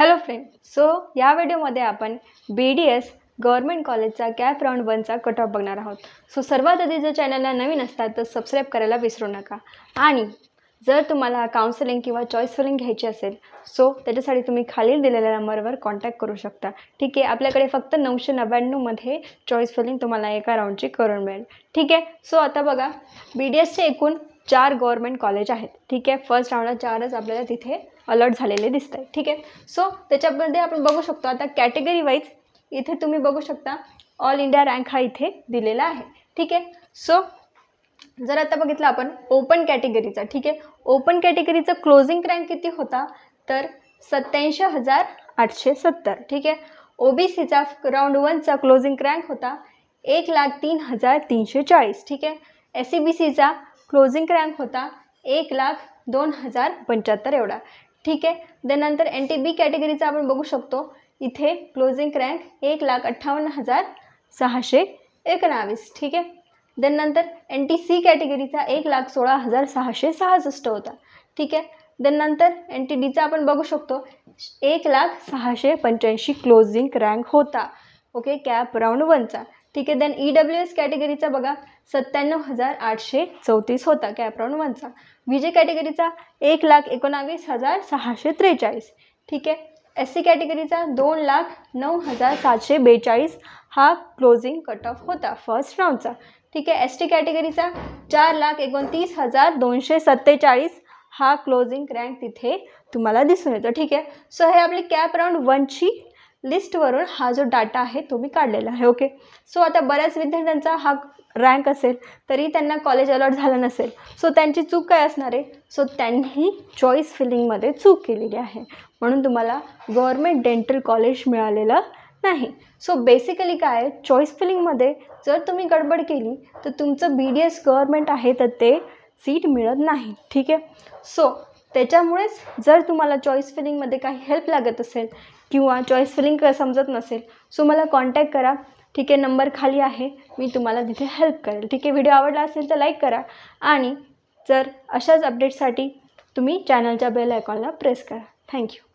Hello friend so या व्हिडिओमध्ये आपण बी डी एस गव्हर्मेंट कॉलेजचा कॅप राऊंड वनचा कट ऑफ बघणार आहोत. सो सर्वात आधी जर चॅनलला नवीन असतात तर सबस्क्राईब करायला विसरू नका. आणि जर तुम्हाला काउन्सिलिंग किंवा चॉईस फिलिंग घ्यायची असेल सो त्याच्यासाठी तुम्ही खालील दिलेल्या नंबरवर कॉन्टॅक्ट करू शकता. ठीक आहे आपल्याकडे फक्त नऊशे नव्याण्णवमध्ये चॉईस फिलिंग तुम्हाला एका राऊंडची करून मिळेल. ठीक आहे सो आता बघा बी डी एसचे एकूण चार गव्हर्मेंट कॉलेज आहेत. ठीक आहे? फर्स्ट राऊंडला चारच आपल्याला तिथे अलर्ट झालेले दिसत आहे ठीक आहे? सो त्याच्यामध्ये आपण बघू शकतो आता कॅटेगरी वाईज इथे तुम्ही बघू शकता ऑल इंडिया रँक हा इथे दिलेला आहे. ठीक आहे? सो जर आता बघितलं आपण ओपन कॅटेगरीचा ठीक आहे? ओपन कॅटेगरीचा क्लोजिंग रँक किती होता? तर सत्याऐंशी हजार आठशे सत्तर. ठीक आहे? ओ बी सीचा राऊंड वनचा क्लोजिंग रँक होता एक लाख तीन हजार तीनशे चाळीस. ठीक आहे? एस सी बी सीचा क्लोजिंग रँक होता एक लाख दोन हजार पंच्याहत्तर एवढा. ठीक आहे? देन नंतर एन टी बी कॅटेगरीचा आपण बघू शकतो. इथे क्लोजिंग रँक एक लाख अठ्ठावन्न हजार सहाशे एकोणावीस. ठीक आहे? देन नंतर एन टी सी कॅटेगरीचा एक लाख सोळा हजार सहाशे सहासष्ट होता. ठीक आहे? देन नंतर एन टी डीचा आपण बघू शकतो. एक लाख सहाशे पंच्याऐंशी क्लोजिंग रँक होता. ओके कॅप राऊंड वनचा ठीक आहे देन ई डब्ल्यू एस कॅटेगरीचा बघा सत्त्याण्णव हजार आठशे चौतीस होता कॅप राऊंड वनचा विजय कॅटेगरीचा एक लाख एकोणावीस हजार सहाशे त्रेचाळीस. ठीक आहे एस सी कॅटेगरीचा दोन लाख नऊ हजार सातशे बेचाळीस हा क्लोजिंग कट ऑफ होता फर्स्ट राऊंडचा ठीक आहे एस टी कॅटेगरीचा चार लाख एकोणतीस हजार दोनशे सत्तेचाळीस हा क्लोजिंग रँक तिथे तुम्हाला दिसून येतो. ठीक आहे सो हे आपली कॅप राऊंड वनची लिस्टवरून हा जो डाटा आहे तो मी काढलेला आहे ओके सो आता बऱ्याच विद्यार्थ्यांचा हा रँक असेल तरी त्यांना कॉलेज अलॉट झालं नसेल. सो त्यांची चूक काय असणार आहे? सो त्यांनी चॉईस फिलिंगमध्ये चूक केलेली आहे. म्हणून तुम्हाला गव्हर्मेंट डेंटल कॉलेज मिळालेलं नाही. सो बेसिकली काय? चॉईस फिलिंगमध्ये जर तुम्ही गडबड केली तर तुमचं बी डी एस गव्हर्मेंट आहे तर ते सीट मिळत नाही ठीक आहे? सो त्याच्यामुळेच जर तुम्हाला चॉईस फिलिंगमध्ये काही हेल्प लागत असेल किंवा चॉईस फिलिंग समजत नसेल सो मला कॉन्टॅक्ट करा. ठीक आहे नंबर खाली आहे. मी तुम्हाला तिथे हेल्प करेल. ठीक आहे व्हिडिओ आवडला असेल तर लाईक करा. आणि जर अशाच अपडेटसाठी तुम्ही चॅनलच्या बेल आयकॉनला प्रेस करा. थँक्यू